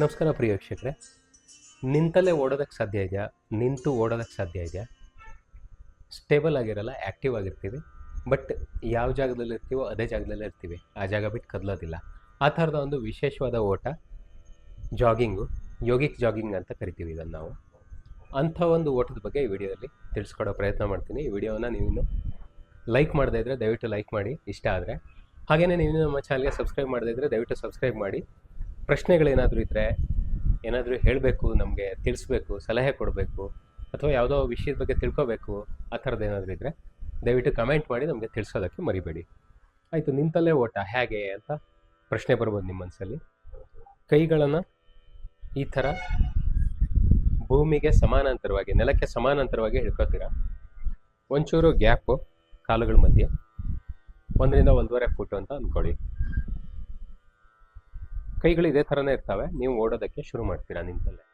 ನಮಸ್ಕಾರ ಪ್ರಿಯ ವೀಕ್ಷಕರೇ. ನಿಂತಲ್ಲೇ ಓಡೋದಕ್ಕೆ ಸಾಧ್ಯ ಇದೆಯಾ? ನಿಂತು ಓಡೋದಕ್ಕೆ ಸಾಧ್ಯ ಇದೆಯಾ? ಸ್ಟೇಬಲ್ ಆಗಿರಲ್ಲ ಆ್ಯಕ್ಟಿವ್ ಆಗಿರ್ತೀವಿ. ಬಟ್ ಯಾವ ಜಾಗದಲ್ಲಿ ಇರ್ತೀವೋ ಅದೇ ಜಾಗದಲ್ಲೇ ಇರ್ತೀವಿ. ಆ ಜಾಗ ಬಿಟ್ಟು ಕದಲೋದಿಲ್ಲ. ಆ ಥರದ ಒಂದು ವಿಶೇಷವಾದ ಓಟ, ಜಾಗಿಂಗು, ಯೋಗಿಕ್ ಜಾಗಿಂಗ್ ಅಂತ ಕರಿತೀವಿ ಇದನ್ನು ನಾವು. ಅಂಥ ಒಂದು ಓಟದ ಬಗ್ಗೆ ಈ ವಿಡಿಯೋದಲ್ಲಿ ತಿಳಿಸ್ಕೊಡೋ ಪ್ರಯತ್ನ ಮಾಡ್ತೀನಿ. ಈ ವಿಡಿಯೋನ ನೀವು ಲೈಕ್ ಮಾಡದೇ ಇದ್ದರೆ ದಯವಿಟ್ಟು ಲೈಕ್ ಮಾಡಿ, ಇಷ್ಟ ಆದರೆ. ಹಾಗೆಯೇ ನೀವು ನಮ್ಮ ಚಾನಲ್ಗೆ ಸಬ್ಸ್ಕ್ರೈಬ್ ಮಾಡದೇ ಇದ್ದರೆ ದಯವಿಟ್ಟು ಸಬ್ಸ್ಕ್ರೈಬ್ ಮಾಡಿ. ಪ್ರಶ್ನೆಗಳೇನಾದರೂ ಇದ್ದರೆ ಏನಾದರೂ ಹೇಳಬೇಕು, ನಮಗೆ ತಿಳಿಸ್ಬೇಕು, ಸಲಹೆ ಕೊಡಬೇಕು, ಅಥವಾ ಯಾವುದೋ ವಿಷಯದ ಬಗ್ಗೆ ತಿಳ್ಕೊಬೇಕು, ಆ ಥರದ್ದು ಏನಾದರೂ ಇದ್ದರೆ ದಯವಿಟ್ಟು ಕಮೆಂಟ್ ಮಾಡಿ ನಮಗೆ ತಿಳಿಸೋದಕ್ಕೆ ಮರಿಬೇಡಿ. ಆಯಿತು, ನಿಂತಲ್ಲೇ ಓಟ, ಹೇಗೆ ಅಂತ ಪ್ರಶ್ನೆ ಬರ್ಬೋದು ನಿಮ್ಮ ಮನಸ್ಸಲ್ಲಿ ಕೈಗಳನ್ನು ಈ ಥರ ಭೂಮಿಗೆ ಸಮಾನಾಂತರವಾಗಿ, ನೆಲಕ್ಕೆ ಸಮಾನಾಂತರವಾಗಿ ಹಿಡ್ಕೋತೀರಾ? ಒಂಚೂರು ಗ್ಯಾಪು, ಕಾಲುಗಳ ಮಧ್ಯೆ. ಒಂದರಿಂದ ಒಂದೂವರೆ ಫುಟ್ ಅಂತ ಅಂದ್ಕೊಳ್ಳಿ ಕೈಗಳು ಇದೇ ಥರನೇ ಇರ್ತವೆ. ನೀವು ಓಡೋದಕ್ಕೆ ಶುರು ಮಾಡ್ತೀರಾ ನಿಂತಲ್ಲೇ?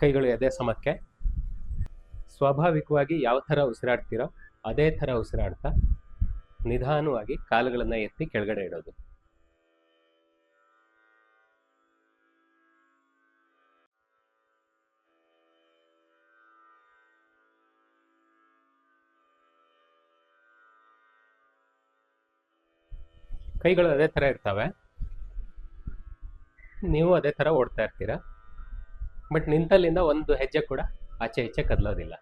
ಕೈಗಳು ಎದೆ ಸಮಕ್ಕೆ. ಸ್ವಾಭಾವಿಕವಾಗಿ ಯಾವ ಥರ ಉಸಿರಾಡ್ತೀರೋ ಅದೇ ಥರ ಉಸಿರಾಡ್ತಾ ನಿಧಾನವಾಗಿ ಕಾಲುಗಳನ್ನು ಎತ್ತಿ ಕೆಳಗಡೆ ಇಡೋದು. ಕೈಗಳು ಅದೇ ಥರ ಇರ್ತವೆ. ನೀವು ಅದೇ ಥರ ಓಡ್ತಾ ಇರ್ತೀರ. ಬಟ್ ನಿಂತಲ್ಲಿಂದ ಒಂದು ಹೆಜ್ಜೆ ಕೂಡ ಆಚೆ ಈಚೆ ಕದಲೋದಿಲ್ಲ.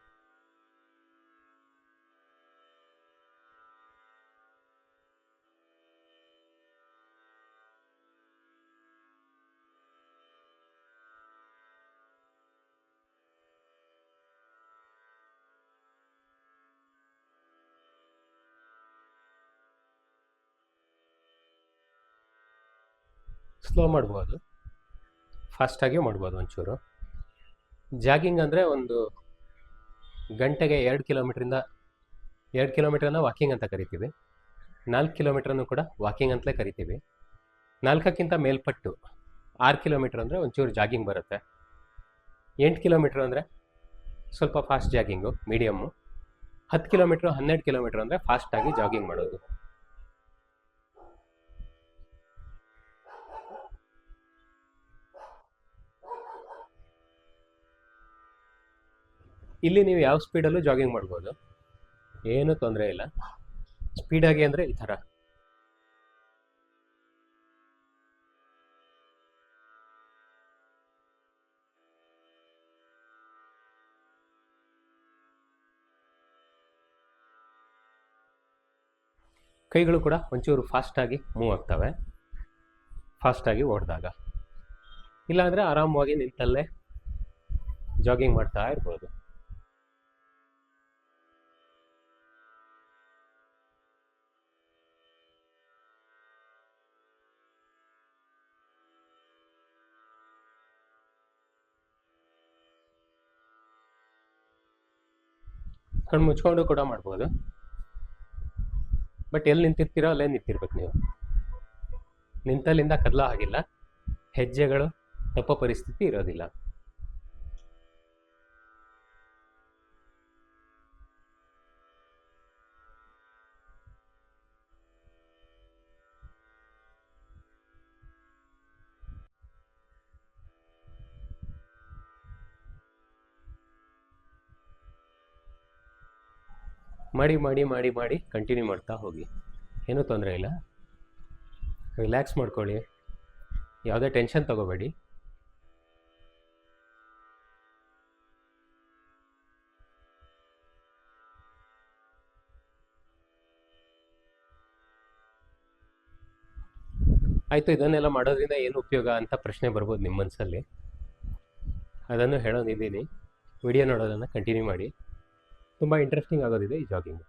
ಸ್ಲೋ ಮಾಡ್ಬೋದು. ಫಾಸ್ಟಾಗಿ ಮಾಡ್ಬೋದು ಒಂಚೂರು. ಜಾಗಿಂಗ್ ಅಂದರೆ ಒಂದು ಗಂಟೆಗೆ ಎರಡು ಕಿಲೋಮೀಟ್ರಿಂದ, ಎರಡು ಕಿಲೋಮೀಟ್ರನ್ನ ವಾಕಿಂಗ್ ಅಂತ ಕರಿತೀವಿ. ನಾಲ್ಕು ಕಿಲೋಮೀಟ್ರನ್ನು ಕೂಡ ವಾಕಿಂಗ್ ಅಂತಲೇ ಕರಿತೀವಿ. ನಾಲ್ಕಕ್ಕಿಂತ ಮೇಲ್ಪಟ್ಟು ಆರು ಕಿಲೋಮೀಟ್ರ್ ಅಂದರೆ ಒಂಚೂರು ಜಾಗಿಂಗ್ ಬರುತ್ತೆ. ಎಂಟು ಕಿಲೋಮೀಟ್ರ್ ಅಂದರೆ ಸ್ವಲ್ಪ ಫಾಸ್ಟ್ ಜಾಗಿಂಗು ಮೀಡಿಯಮ್ಮು ಹತ್ತು ಕಿಲೋಮೀಟ್ರ್, ಹನ್ನೆರಡು ಕಿಲೋಮೀಟ್ರ್ ಅಂದರೆ ಫಾಸ್ಟಾಗಿ ಜಾಗಿಂಗ್ ಮಾಡೋದು. ಇಲ್ಲಿ ನೀವು ಯಾವ ಸ್ಪೀಡಲ್ಲೂ ಜಾಗಿಂಗ್ ಮಾಡ್ಬೋದು. ಏನು ತೊಂದರೆ ಇಲ್ಲ. ಸ್ಪೀಡಾಗಿ ಅಂದರೆ ಈ ಥರ. ಕೈಗಳು ಕೂಡ ಒಂಚೂರು ಫಾಸ್ಟಾಗಿ ಮೂವ್ ಆಗ್ತವೆ. ಫಾಸ್ಟಾಗಿ ಓಡಿದಾಗ. ಇಲ್ಲಾಂದರೆ ಆರಾಮವಾಗಿ ನಿಂತಲ್ಲೇ ಜಾಗಿಂಗ್ ಮಾಡ್ತಾ ಇರ್ಬೋದು. ಕಣ್ಣು ಮುಚ್ಕೊಂಡು ಕೂಡ ಮಾಡ್ಬೋದು. ಬಟ್ ಎಲ್ಲಿ ನಿಂತಿರ್ತೀರೋ ಅಲ್ಲೇ ನಿಂತಿರ್ಬೇಕು ನೀವು. ನಿಂತಲ್ಲಿಂದ ಕದಲ ಆಗಿಲ್ಲ. ಹೆಜ್ಜೆಗಳು, ತಪ್ಪೋ ಪರಿಸ್ಥಿತಿ ಇರೋದಿಲ್ಲ. ಮಾಡಿ ಮಾಡಿ ಮಾಡಿ ಮಾಡಿ ಕಂಟಿನ್ಯೂ ಮಾಡ್ತಾ ಹೋಗಿ. ಏನೂ ತೊಂದರೆ ಇಲ್ಲ. ರಿಲ್ಯಾಕ್ಸ್ ಮಾಡ್ಕೊಳ್ಳಿ. ಯಾವುದೇ ಟೆನ್ಷನ್ ತಗೋಬೇಡಿ. ಆಯಿತು, ಇದನ್ನೆಲ್ಲ ಮಾಡೋದ್ರಿಂದ ಏನು ಉಪಯೋಗ ಅಂತ ಪ್ರಶ್ನೆ ಬರ್ಬೋದು ನಿಮ್ಮ ಮನಸ್ಸಲ್ಲಿ. ಅದನ್ನು ಹೇಳೋದಿದ್ದೀನಿ. ವಿಡಿಯೋ ನೋಡೋದನ್ನು ಕಂಟಿನ್ಯೂ ಮಾಡಿ. ತುಂಬ ಇಂಟ್ರೆಸ್ಟಿಂಗ್ ಆಗೋದಿದೆ ಈ ಜಾಗಿಂಗ್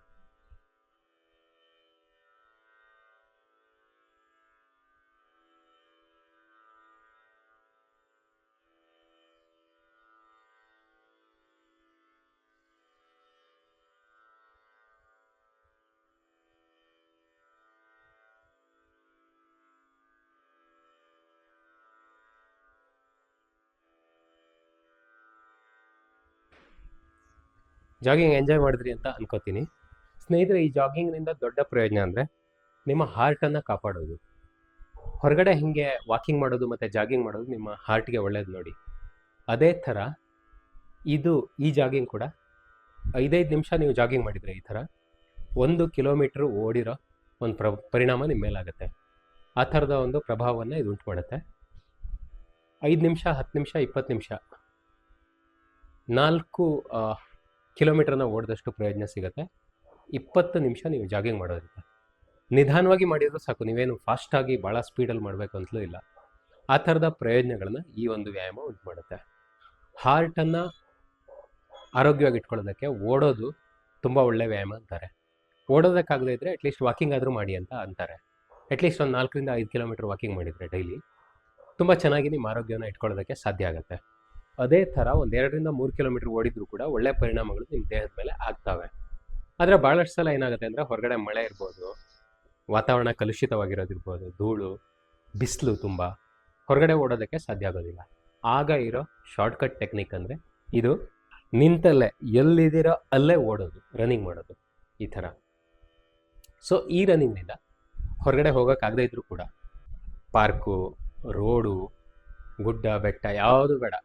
ಜಾಗಿಂಗ್ ಎಂಜಾಯ್ ಮಾಡಿದ್ರಿ ಅಂತ ಅನ್ಕೋತೀನಿ. ಸ್ನೇಹಿತರೆ, ಈ ಜಾಗಿಂಗ್ನಿಂದ ದೊಡ್ಡ ಪ್ರಯೋಜನ ಅಂದರೆ ನಿಮ್ಮ ಹಾರ್ಟನ್ನು ಕಾಪಾಡೋದು. ಹೊರಗಡೆ ಹಿಂಗೆ ವಾಕಿಂಗ್ ಮಾಡೋದು ಮತ್ತು ಜಾಗಿಂಗ್ ಮಾಡೋದು ನಿಮ್ಮ ಹಾರ್ಟ್ಗೆ ಒಳ್ಳೇದು ನೋಡಿ. ಅದೇ ಥರ ಇದು ಈ ಜಾಗಿಂಗ್ ಕೂಡ ಐದೈದು ನಿಮಿಷ ನೀವು ಜಾಗಿಂಗ್ ಮಾಡಿದರೆ ಈ ಥರ ಒಂದು ಕಿಲೋಮೀಟ್ರ್ ಓಡಿರೋ ಒಂದು ಪ್ರ, ಪರಿಣಾಮ ನಿಮ್ಮ ಮೇಲಾಗುತ್ತೆ. ಆ ಥರದ ಒಂದು ಪ್ರಭಾವವನ್ನು ಇದು ಉಂಟು ಮಾಡುತ್ತೆ ಐದು ನಿಮಿಷ, ಹತ್ತು ನಿಮಿಷ, ಇಪ್ಪತ್ತು ನಿಮಿಷ ನಾಲ್ಕು ಕಿಲೋಮೀಟ್ರನ್ನ ಓಡಿದಷ್ಟು ಪ್ರಯೋಜನ ಸಿಗುತ್ತೆ. ಇಪ್ಪತ್ತು ನಿಮಿಷ ನೀವು ಜಾಗಿಂಗ್ ಮಾಡೋದ್ರಿಂದ. ನಿಧಾನವಾಗಿ ಮಾಡಿದರೂ ಸಾಕು, ನೀವೇನು ಫಾಸ್ಟಾಗಿ ಭಾಳ ಸ್ಪೀಡಲ್ಲಿ ಮಾಡಬೇಕು ಅಂತಲೂ ಇಲ್ಲ. ಆ ಥರದ ಪ್ರಯೋಜನಗಳನ್ನು ಈ ಒಂದು ವ್ಯಾಯಾಮ ಉಂಟು ಮಾಡುತ್ತೆ. ಹಾರ್ಟನ್ನು ಆರೋಗ್ಯವಾಗಿ ಇಟ್ಕೊಳ್ಳೋದಕ್ಕೆ ಓಡೋದು ತುಂಬ ಒಳ್ಳೆ ವ್ಯಾಯಾಮ ಅಂತಾರೆ. ಓಡೋದಕ್ಕಾಗದೇ ಇದ್ದರೆ ಅಟ್ಲೀಸ್ಟ್ ವಾಕಿಂಗ್ ಆದರೂ ಮಾಡಿ ಅಂತ ಅಂತಾರೆ. ಅಟ್ಲೀಸ್ಟ್ ಒಂದು ನಾಲ್ಕರಿಂದ ಐದು ಕಿಲೋಮೀಟ್ರ್ ವಾಕಿಂಗ್ ಮಾಡಿದರೆ ಡೈಲಿ ತುಂಬ ಚೆನ್ನಾಗಿ ನಿಮ್ಮ ಆರೋಗ್ಯವನ್ನು ಇಟ್ಕೊಳ್ಳೋದಕ್ಕೆ ಸಾಧ್ಯ ಆಗುತ್ತೆ. ಅದೇ ಥರ ಒಂದು ಎರಡರಿಂದ ಮೂರು ಕಿಲೋಮೀಟರ್ ಓಡಿದ್ರು ಕೂಡ ಒಳ್ಳೆ ಪರಿಣಾಮಗಳು ನಿಮ್ಮ ದೇಹದ ಮೇಲೆ ಆಗ್ತವೆ. ಆದರೆ ಭಾಳಷ್ಟು ಸಲ ಏನಾಗುತ್ತೆ ಅಂದರೆ ಹೊರಗಡೆ ಮಳೆ ಇರ್ಬೋದು, ವಾತಾವರಣ ಕಲುಷಿತವಾಗಿರೋದಿರ್ಬೋದು, ಧೂಳು, ಬಿಸಿಲು ತುಂಬ ಹೊರಗಡೆ ಓಡೋದಕ್ಕೆ ಸಾಧ್ಯ ಆಗೋದಿಲ್ಲ. ಆಗ ಇರೋ ಶಾರ್ಟ್ಕಟ್ ಟೆಕ್ನಿಕ್ ಅಂದರೆ ಇದು ನಿಂತಲ್ಲೇ ಎಲ್ಲಿದ್ದೀರೋ ಅಲ್ಲೇ ಓಡೋದು ರನ್ನಿಂಗ್ ಮಾಡೋದು, ಈ ಥರ. ಸೊ ಈ ರನ್ನಿಂಗ್ನಿಂದ ಹೊರಗಡೆ ಹೋಗೋಕ್ಕಾಗದೇ ಇದ್ರೂ ಕೂಡ ಪಾರ್ಕು ರೋಡು ಗುಡ್ಡ, ಬೆಟ್ಟ ಯಾವುದು ಬೇಡ.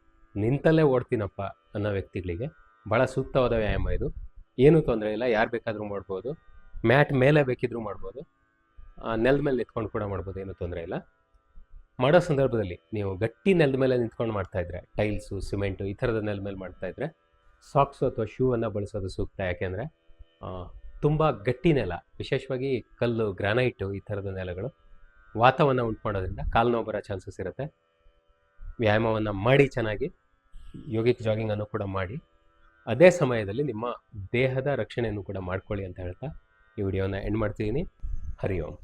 ನಿಂತಲ್ಲೇ ಓಡ್ತೀನಪ್ಪ ಅನ್ನೋ ವ್ಯಕ್ತಿಗಳಿಗೆ ಭಾಳ ಸೂಕ್ತವಾದ ವ್ಯಾಯಾಮ ಇದು. ಏನೂ ತೊಂದರೆ ಇಲ್ಲ, ಯಾರು ಬೇಕಾದರೂ ಮಾಡ್ಬೋದು. ಮ್ಯಾಟ್ ಮೇಲೆ ಬೇಕಿದ್ರೂ ಮಾಡ್ಬೋದು. ನೆಲದ ಮೇಲೆ ನಿಂತ್ಕೊಂಡು ಕೂಡ ಮಾಡ್ಬೋದು, ಏನೂ ತೊಂದರೆ ಇಲ್ಲ. ಮಾಡೋ ಸಂದರ್ಭದಲ್ಲಿ ನೀವು ಗಟ್ಟಿ ನೆಲದ ಮೇಲೆ ನಿಂತ್ಕೊಂಡು ಮಾಡ್ತಾ ಇದ್ರೆ, ಟೈಲ್ಸು, ಸಿಮೆಂಟು ಈ ಥರದ ನೆಲದ ಮೇಲೆ ಮಾಡ್ತಾ ಇದ್ರೆ, ಸಾಕ್ಸು ಅಥವಾ ಶೂ ಅನ್ನು ಬಳಸೋದು ಸೂಕ್ತ. ಯಾಕೆಂದರೆ ತುಂಬ ಗಟ್ಟಿ ನೆಲ, ವಿಶೇಷವಾಗಿ ಕಲ್ಲು, ಗ್ರಾನೈಟು ಈ ಥರದ ನೆಲಗಳು ವಾತವನ್ನು ಉಂಟು ಮಾಡೋದ್ರಿಂದ ಕಾಲು ನೋವು ಬರೋ ಚಾನ್ಸಸ್ ಇರುತ್ತೆ. ವ್ಯಾಯಾಮವನ್ನು ಮಾಡಿ ಚೆನ್ನಾಗಿ ಯೋಗಿಕ್ ಜಾಗಿಂಗನ್ನು ಕೂಡ ಮಾಡಿ, ಅದೇ ಸಮಯದಲ್ಲಿ ನಿಮ್ಮ ದೇಹದ ರಕ್ಷಣೆಯನ್ನು ಕೂಡ ಮಾಡ್ಕೊಳ್ಳಿ ಅಂತ ಹೇಳ್ತಾ ಈ ವಿಡಿಯೋನ ಎಂಡ್ ಮಾಡ್ತಿದ್ದೀನಿ. ಹರಿ ಓಂ.